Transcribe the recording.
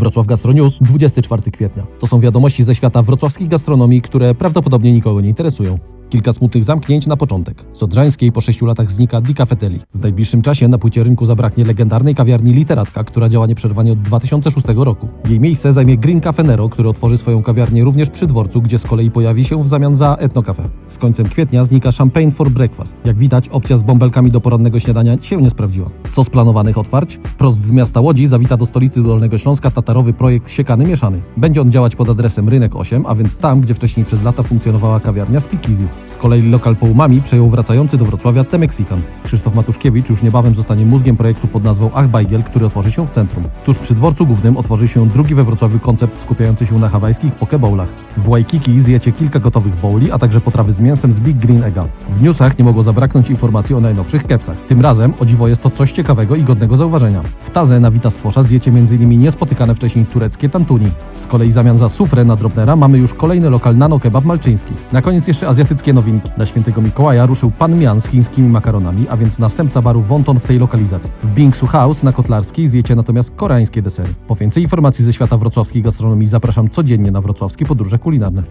Wrocław Gastro News, 24 kwietnia. To są wiadomości ze świata wrocławskiej gastronomii, które prawdopodobnie nikogo nie interesują. Kilka smutnych zamknięć na początek. Z Odrzańskiej po 6 latach znika Di Cafetelli. W najbliższym czasie na płycie rynku zabraknie legendarnej kawiarni Literatka, która działa nieprzerwanie od 2006 roku. Jej miejsce zajmie Green Cafe Nero, który otworzy swoją kawiarnię również przy dworcu, gdzie z kolei pojawi się w zamian za Etno Cafe. Z końcem kwietnia znika Champagne for Breakfast. Jak widać, opcja z bąbelkami do porannego śniadania się nie sprawdziła. Co z planowanych otwarć? Wprost z miasta Łodzi zawita do stolicy Dolnego Śląska tatarowy projekt Siekany Mieszany. Będzie on działać pod adresem Rynek 8, a więc tam, gdzie wcześniej przez lata funkcjonowała kawiarnia Speakeasy. Z kolei lokal po umami przejął wracający do Wrocławia The Mexican. Krzysztof Matuszkiewicz już niebawem zostanie mózgiem projektu pod nazwą Ach Bajgiel, który otworzy się w centrum. Tuż przy dworcu głównym otworzy się drugi we Wrocławiu koncept skupiający się na hawajskich pokebowlach. W Waikiki zjecie kilka gotowych bowli, a także potrawy z mięsem z Big Green Egga. W newsach nie mogło zabraknąć informacji o najnowszych kepsach. Tym razem, o dziwo, jest to coś ciekawego i godnego zauważenia. W Taze na Wita Stwosza zjecie m.in. niespotykane wcześniej tureckie tantuni. Z kolei zamian za sufrę na Drobnera mamy już kolejny lokal nano kebab malczyńskich. Na koniec jeszcze azjatyckie nowinki. Na świętego Mikołaja ruszył Pan Mian z chińskimi makaronami, a więc następca baru Wonton w tej lokalizacji. W Bingsu House na Kotlarskiej zjecie natomiast koreańskie desery. Po więcej informacji ze świata wrocławskiej gastronomii zapraszam codziennie na wrocławskie podróże kulinarne.